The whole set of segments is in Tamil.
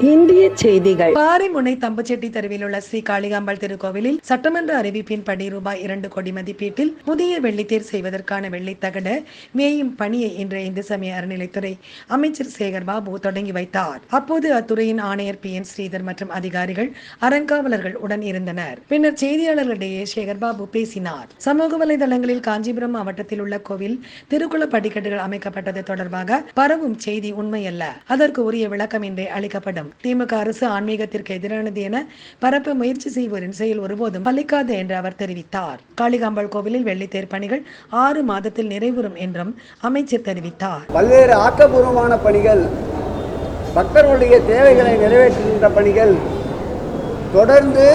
இந்திய செய்திகள். பாரிமுனை தம்புச்செட்டி தெருவில் உள்ள ஸ்ரீ காளிகாம்பாள் திருக்கோவிலில் சட்டமன்ற அறிவிப்பின்படி ரூபாய் இரண்டு கோடி மதிப்பீட்டில் புதிய வெள்ளித்தேர் செய்வதற்கான வெள்ளித்தகட மேயும் பணியை இன்று இந்து சமய அறநிலைத்துறை அமைச்சர் சேகர் பாபு தொடங்கி வைத்தார். அப்போது அத்துறையின் ஆணையர் பி என் ஸ்ரீதர் மற்றும் அதிகாரிகள் அறங்காவலர்கள் உடன் இருந்தனர். பின்னர் செய்தியாளர்களிடையே சேகர் பாபு பேசினார். சமூக வலைதளங்களில் காஞ்சிபுரம் மாவட்டத்தில் உள்ள கோவில் திருக்குள படிக்கட்டுகள் அமைக்கப்பட்டது தொடர்பாக பரவும் செய்தி உண்மையல்ல. அதற்கு உரிய விளக்கம் இன்றே அளிக்கப்படும். திமுக அரசு ஆன்மீகத்திற்கு எதிரானது என பரப்ப முயற்சி செய்வோரின் செயல் ஒருபோதும் பலிக்காது என்று அவர் தெரிவித்தார். காளிகாம்பாள் கோவிலில் வெள்ளித்தேர் பணிகள் ஆறு மாதத்தில் நிறைவுறும் என்றும் அமைச்சர் தெரிவித்தார். பல்வேறு ஆக்கப்பூர்வமான பணிகள் பக்தர்களுடைய தேவைகளை நிறைவேற்றுகின்ற பணிகள் தொடர்ந்து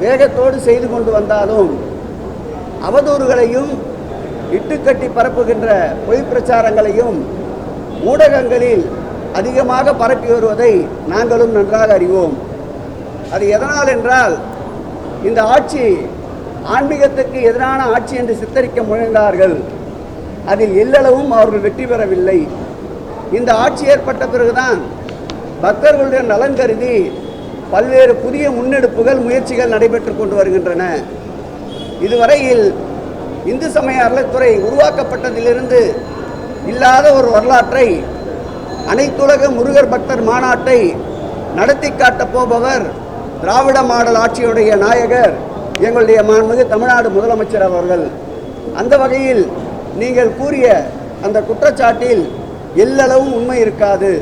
வேகத்தோடு செய்து கொண்டு வந்தாலும் அவதூறுகளையும் இட்டுக்கட்டி பரப்புகின்ற பொய் பிரச்சாரங்களையும் ஊடகங்களில் அதிகமாக பரப்பி வருவதை நாங்களும் நன்றாக அறிவோம். அது எதனால் என்றால் இந்த ஆட்சி ஆன்மீகத்துக்கு எதிரான ஆட்சி என்று சித்தரிக்க முயன்றார்கள். அதில் எல்லளவும் அவர்கள் வெற்றி பெறவில்லை. இந்த ஆட்சி ஏற்பட்ட பிறகுதான் பக்தர்களுடைய நலன் கருதி பல்வேறு புதிய முன்னெடுப்புகள் முயற்சிகள் நடைபெற்று கொண்டு வருகின்றன. இதுவரையில் இந்து சமய அறத்துறை உருவாக்கப்பட்டதிலிருந்து இல்லாத ஒரு வரலாற்றை அனைத்துலக முருகர் பக்தர் மாநாட்டை நடத்தி காட்டப் போபவர் திராவிட மாடல் ஆட்சியுடைய நாயகர் எங்களுடைய மாண்புமிகு தமிழ்நாடு முதலமைச்சர் அவர்கள். அந்த வகையில் நீங்கள் கூறிய அந்த குற்றச்சாட்டில் எல்லளவும் உண்மை இருக்காது.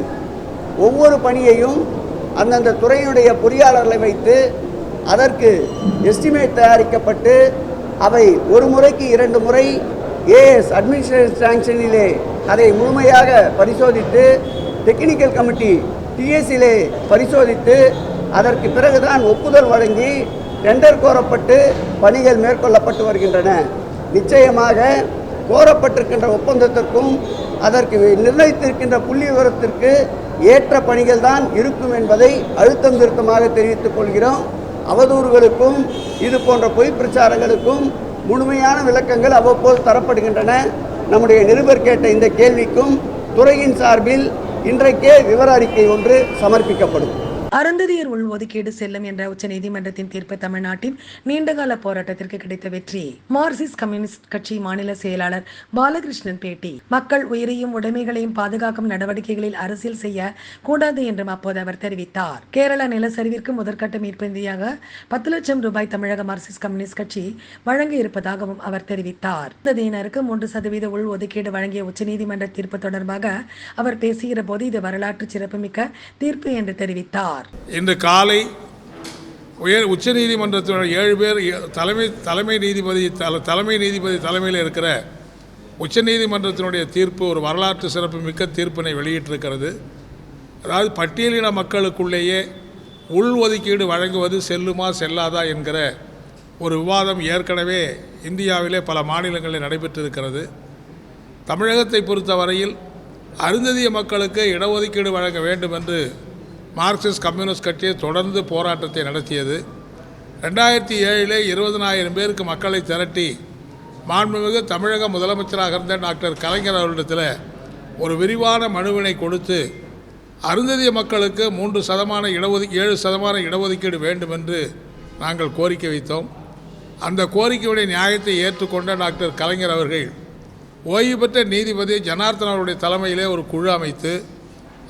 ஒவ்வொரு பணியையும் அந்தந்த துறையினுடைய பொறியாளர்களை வைத்து அதற்கு எஸ்டிமேட் தயாரிக்கப்பட்டு அவை ஒரு முறைக்கு இரண்டு முறை ஏஎஸ் அட்மினிஸ்ட்ரேட்டிவ் சாங்ஷனிலே அதை முழுமையாக பரிசோதித்து டெக்னிக்கல் கமிட்டி டிஎஸ்சியிலே பரிசோதித்து அதற்கு பிறகுதான் ஒப்புதல் வழங்கி டெண்டர் கோரப்பட்டு பணிகள் மேற்கொள்ளப்பட்டு வருகின்றன. நிச்சயமாக கோரப்பட்டிருக்கின்ற ஒப்பந்தத்திற்கும் அதற்கு நிர்ணயித்திருக்கின்ற புள்ளி விவரத்திற்கு ஏற்ற பணிகள் தான் இருக்கும் என்பதை அழுத்தம் திருத்தமாக தெரிவித்துக் கொள்கிறோம். அவதூறுகளுக்கும் இது போன்ற பொய் பிரச்சாரங்களுக்கும் முழுமையான விளக்கங்கள் அவ்வப்போது தரப்படுகின்றன. நம்முடைய நிருபர் கேட்ட இந்த கேள்விக்கும் துறையின் சார்பில் இன்றைக்கே விவர அறிக்கை ஒன்று சமர்ப்பிக்கப்படும். அருந்ததியர் உள்ஒதுக்கீடு செல்லும் என்ற உச்சநீதிமன்றத்தின் தீர்ப்பு தமிழ்நாட்டின் நீண்டகால போராட்டத்திற்கு கிடைத்த வெற்றி. மார்க்சிஸ்ட் கம்யூனிஸ்ட் கட்சி மாநில செயலாளர் பாலகிருஷ்ணன் பேட்டி. மக்கள் உயிரையும் உடைமைகளையும் பாதுகாக்கும் நடவடிக்கைகளில் அரசியல் செய்ய கூடாது என்றும் அப்போது அவர் தெரிவித்தார். கேரள நிலச்சரிவிற்கு முதற்கட்ட மீட்பு நிதியாக பத்து லட்சம் ரூபாய் தமிழக மார்க்சிஸ்ட் கம்யூனிஸ்ட் கட்சி வழங்க இருப்பதாகவும் அவர் தெரிவித்தார். அருந்ததியினருக்கு மூன்று சதவீத உள் ஒதுக்கீடு வழங்கிய உச்சநீதிமன்ற தீர்ப்பு தொடர்பாக அவர் பேசுகிற போது இது வரலாற்று சிறப்புமிக்க தீர்ப்பு என்று தெரிவித்தார். இன்று காலை உயர் உச்ச நீதிமன்றத்தினுடைய ஏழு பேர் தலைமை தலைமை நீதிபதி தல தலைமை நீதிபதி தலைமையில் இருக்கிற உச்ச நீதிமன்றத்தினுடைய தீர்ப்பு ஒரு வரலாற்று சிறப்பு மிக்க தீர்ப்பினை வெளியிட்டிருக்கிறது. அதாவது பட்டியலின மக்களுக்குள்ளேயே உள் ஒதுக்கீடு வழங்குவது செல்லுமா செல்லாதா என்கிற ஒரு விவாதம் ஏற்கனவே இந்தியாவிலே பல மாநிலங்களில் நடைபெற்றிருக்கிறது. தமிழகத்தை பொறுத்தவரையில் அருந்ததிய மக்களுக்கு இடஒதுக்கீடு வழங்க வேண்டும் என்று மார்க்சிஸ்ட் கம்யூனிஸ்ட் கட்சி தொடர்ந்து போராட்டத்தை நடத்தியது. ரெண்டாயிரத்தி ஏழிலே இருபதனாயிரம் பேருக்கு மக்களை திரட்டி மாண்புமிகு தமிழக முதலமைச்சராக இருந்த டாக்டர் கலைஞர் அவர்களிடத்தில் ஒரு விரிவான மனுவினை கொடுத்து அருந்ததிய மக்களுக்கு மூன்று சதமான இடஒதுக்கீ ஏழு சதமான இடஒதுக்கீடு வேண்டும் என்று நாங்கள் கோரிக்கை வைத்தோம். அந்த கோரிக்கையுடைய நியாயத்தை ஏற்றுக்கொண்ட டாக்டர் கலைஞர் அவர்கள் ஓய்வு பெற்ற நீதிபதி ஜனார்த்தன் அவருடைய தலைமையிலே ஒரு குழு அமைத்து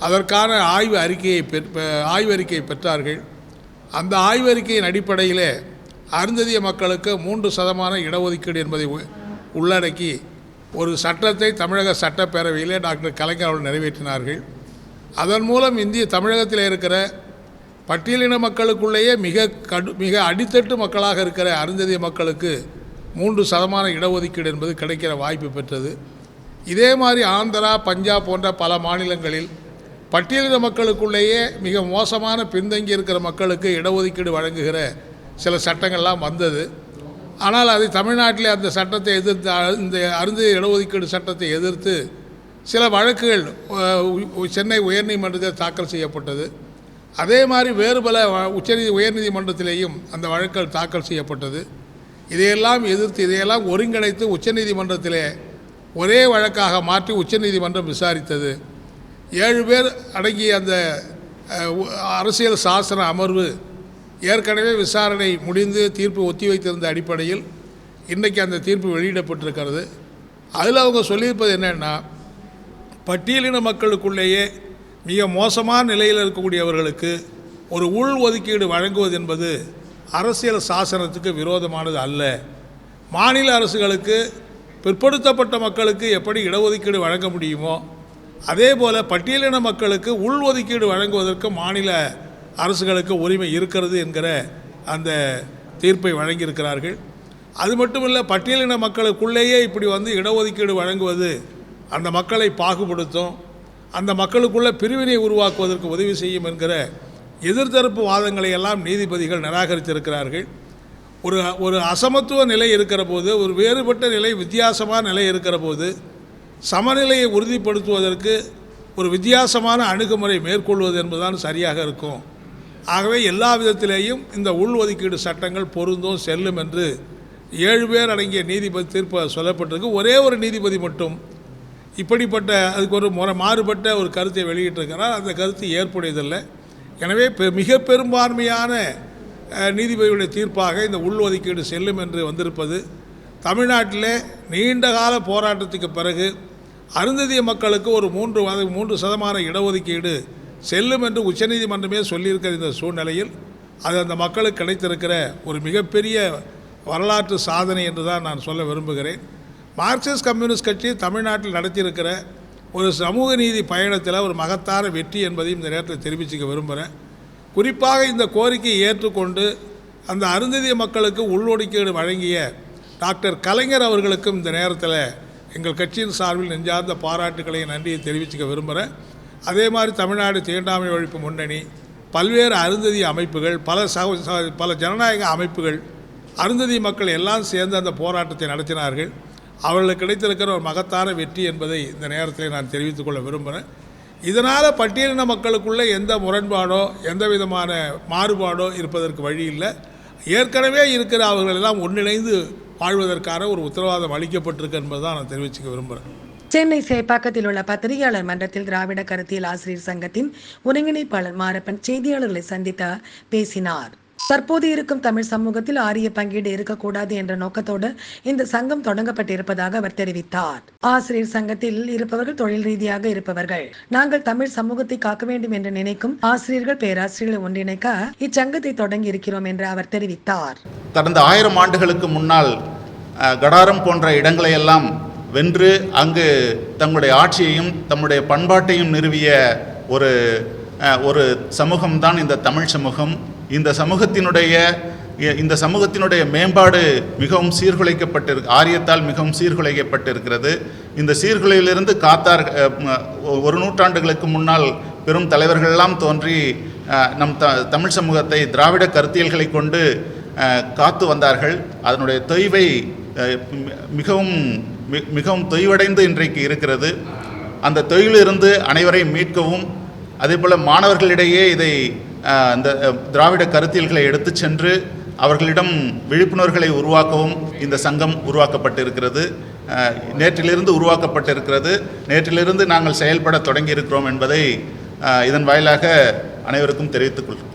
அதற்கான ஆய்வு அறிக்கையை பெற் ஆய்வறிக்கை பெற்றார்கள். அந்த ஆய்வறிக்கையின் அடிப்படையிலே அருந்ததிய மக்களுக்கு மூன்று சதமான இடஒதுக்கீடு என்பதை உ- உள்ளடக்கி ஒரு சட்டத்தை தமிழக சட்டப்பேரவையிலே டாக்டர் கலைஞர் அவர்கள் நிறைவேற்றினார்கள். அதன் மூலம் இந்திய தமிழகத்தில் இருக்கிற பட்டியலின மக்களுக்குள்ளேயே மிக கடு மிக அடித்தட்டு மக்களாக இருக்கிற அருந்ததிய மக்களுக்கு மூன்று சதமான இடஒதுக்கீடு என்பது கிடைக்கிற வாய்ப்பு பெற்றது. இதே மாதிரி ஆந்திரா பஞ்சாப் போன்ற பல மாநிலங்களில் பட்டியலின மக்களுக்குள்ளேயே மிக மோசமான பின்தங்கி இருக்கிற மக்களுக்கு இடஒதுக்கீடு வழங்குகிற சில சட்டங்கள்லாம் வந்தது. ஆனால் அது தமிழ்நாட்டிலே அந்த சட்டத்தை எதிர்த்து அ- இந்த அருந்து இடஒதுக்கீடு சட்டத்தை எதிர்த்து சில வழக்குகள் சென்னை உயர்நீதிமன்றத்தில் தாக்கல் செய்யப்பட்டது. அதே மாதிரி வேறு பல உச்சநீதி உயர்நீதிமன்றத்திலேயும் அந்த வழக்குகள் தாக்கல் செய்யப்பட்டது. இதையெல்லாம் எதிர்த்து இதையெல்லாம் ஒருங்கிணைத்து உச்சநீதிமன்றத்திலே ஒரே வழக்காக மாற்றி உச்சநீதிமன்றம் விசாரித்தது. ஏழு பேர் அடங்கிய அந்த அரசியல் சாசன அமர்வு ஏற்கனவே விசாரணை முடிந்து தீர்ப்பு ஒத்திவைத்திருந்த அடிப்படையில் இன்றைக்கி அந்த தீர்ப்பு வெளியிடப்பட்டிருக்கிறது. அதில் அவங்க சொல்லியிருப்பது என்னென்னா பட்டியலின மக்களுக்குள்ளேயே மிக மோசமான நிலையில் இருக்கக்கூடியவர்களுக்கு ஒரு உள் ஒதுக்கீடு வழங்குவது என்பது அரசியல் சாசனத்துக்கு விரோதமானது அல்ல. மாநில அரசுகளுக்கு பிற்படுத்தப்பட்ட மக்களுக்கு எப்படி இடஒதுக்கீடு வழங்க முடியுமோ அதே போல் பட்டியலின மக்களுக்கு உள் ஒதுக்கீடு வழங்குவதற்கு மாநில அரசுகளுக்கு உரிமை இருக்கிறது என்கிற அந்த தீர்ப்பை வழங்கியிருக்கிறார்கள். அது மட்டும் இல்லை பட்டியலின மக்களுக்குள்ளேயே இப்படி வந்து இடஒதுக்கீடு வழங்குவது அந்த மக்களை பாகுபடுத்தும் அந்த மக்களுக்குள்ள பிரிவினை உருவாக்குவதற்கு உதவி செய்யும் என்கிற எதிர்த்தரப்பு வாதங்களை எல்லாம் நீதிபதிகள் நிராகரித்திருக்கிறார்கள். ஒரு ஒரு அசமத்துவ நிலை இருக்கிற போது ஒரு வேறுபட்ட நிலை வித்தியாசமான நிலை இருக்கிற போது சமநிலையை உறுதிப்படுத்துவதற்கு ஒரு வித்தியாசமான அணுகுமுறை மேற்கொள்வது என்பதுதான் சரியாக இருக்கும். ஆகவே எல்லா விதத்திலேயும் இந்த உள்ஒதுக்கீடு சட்டங்கள் பொருந்தும் செல்லும் என்று ஏழு பேர் அடங்கிய நீதிபதி தீர்ப்பு சொல்லப்பட்டிருக்கு. ஒரே ஒரு நீதிபதி மட்டும் இப்படிப்பட்ட அதுக்கு ஒரு முறை மாறுபட்ட ஒரு கருத்தை வெளியிட்டிருக்கிறார். அந்த கருத்து ஏற்புடையதில்லை. எனவே பெ- மிக பெரும்பான்மையான நீதிபதியுடைய தீர்ப்பாக இந்த உள்ஒதுக்கீடு செல்லும் என்று வந்திருப்பது தமிழ்நாட்டிலே நீண்ட கால போராட்டத்துக்கு பிறகு அருந்ததிய மக்களுக்கு ஒரு மூன்று மூன்று சதமான இடஒதுக்கீடு செல்லும் என்று உச்சநீதிமன்றமே சொல்லியிருக்கிற இந்த சூழ்நிலையில் அது அந்த மக்களுக்கு கிடைத்திருக்கிற ஒரு மிகப்பெரிய வரலாற்று சாதனை என்று தான் நான் சொல்ல விரும்புகிறேன். மார்க்சிஸ்ட் கம்யூனிஸ்ட் கட்சி தமிழ்நாட்டில் நடத்தியிருக்கிற ஒரு சமூக நீதி பயணத்தில் ஒரு மகத்தான வெற்றி என்பதையும் இந்த நேரத்தில் தெரிவிச்சுக்க விரும்புகிறேன் குறிப்பாக இந்த கோரிக்கையை ஏற்றுக்கொண்டு அந்த அருந்ததிய மக்களுக்கு உள்ளொடுக்கீடு வழங்கிய டாக்டர் கலைஞர் அவர்களுக்கும் இந்த நேரத்தில் எங்கள் கட்சியின் சார்பில் நெஞ்சார்ந்த பாராட்டுக்களை நன்றியை தெரிவிச்சுக்க விரும்புகிறேன் அதே மாதிரி தமிழ்நாடு தீண்டாமை ஒழிப்பு முன்னணி பல்வேறு அருந்ததி அமைப்புகள் பல சக பல ஜனநாயக அமைப்புகள் அருந்ததி மக்கள் எல்லாம் சேர்ந்து அந்த போராட்டத்தை நடத்தினார்கள். அவர்களுக்கு கிடைத்திருக்கிற ஒரு மகத்தான வெற்றி என்பதை இந்த நேரத்தில் நான் தெரிவித்துக் கொள்ள விரும்புகிறேன் இதனால் பட்டியலின மக்களுக்குள்ளே எந்த முரண்பாடோ எந்த விதமான மாறுபாடோ இருப்பதற்கு வழி இல்லை. ஏற்கனவே இருக்கிற அவர்கள் எல்லாம் ஒன்றிணைந்து வாழ்வதற்கான ஒரு உத்தரவாதம் அளிக்கப்பட்டிருக்கு என்பதை தான் நான் தெரிவிச்சுக்க விரும்புகிறேன் சென்னை சேப்பாக்கத்தில் உள்ள பத்திரிகையாளர் மன்றத்தில் திராவிட கருத்தியல் ஆசிரியர் சங்கத்தின் ஒருங்கிணைப்பாளர் மாரப்பன் செய்தியாளர்களை சந்தித்த பேசினார். தற்போது இருக்கும் தமிழ் சமூகத்தில் ஆரிய பங்கீடு இருக்கக்கூடாது என்ற நோக்கத்தோடு இந்த சங்கம் தொடங்கப்பட்டிருப்பதாக அவர் தெரிவித்தார். ஆசிரியர் சங்கத்தில் இருப்பவர்கள் தொழில் ரீதியாக இருப்பவர்கள். நாங்கள் தமிழ் சமூகத்தை காக்க வேண்டும் என்று நினைக்கும் ஆசிரியர்கள் பேராசிரியர்களை ஒன்றிணைக்க இச்சங்கத்தை தொடங்கி இருக்கிறோம் என்று அவர் தெரிவித்தார். கடந்த ஆயிரம் ஆண்டுகளுக்கு முன்னால் கடாரம் போன்ற இடங்களை எல்லாம் வென்று அங்கு தங்களுடைய ஆட்சியையும் தம்முடைய பண்பாட்டையும் நிறுவிய ஒரு அஹ், ஒரு சமூகம்தான் இந்த தமிழ் சமூகம். இந்த சமூகத்தினுடைய இந்த சமூகத்தினுடைய மேம்பாடு மிகவும் சீர்குலைக்கப்பட்டிருக்கு ஆரியத்தால் மிகவும் சீர்குலைக்கப்பட்டிருக்கிறது. இந்த சீர்குலையிலிருந்து காத்தார் ஒரு நூற்றாண்டுகளுக்கு முன்னால் பெரும் தலைவர்களெல்லாம் தோன்றி நம் த தமிழ் சமூகத்தை திராவிட கருத்தியல்களை கொண்டு காத்து வந்தார்கள். அதனுடைய தொய்வை மிகவும் மிகவும் தொய்வடைந்து இன்றைக்கு இருக்கிறது. அந்த தொய்விலிருந்து அனைவரையும் மீட்கவும் அதேபோல் மாணவர்களிடையே இதை இந்த திராவிட கருத்தியல்களை எடுத்துச் சென்று அவர்களிடம் விழிப்புணர்வுகளை உருவாக்கவும் இந்த சங்கம் உருவாக்கப்பட்டிருக்கிறது. நேற்றிலிருந்து உருவாக்கப்பட்டிருக்கிறது. நேற்றிலிருந்து நாங்கள் செயல்பட தொடங்கியிருக்கிறோம் என்பதை இதன் வாயிலாக அனைவருக்கும் தெரிவித்துக் கொள்கிறோம்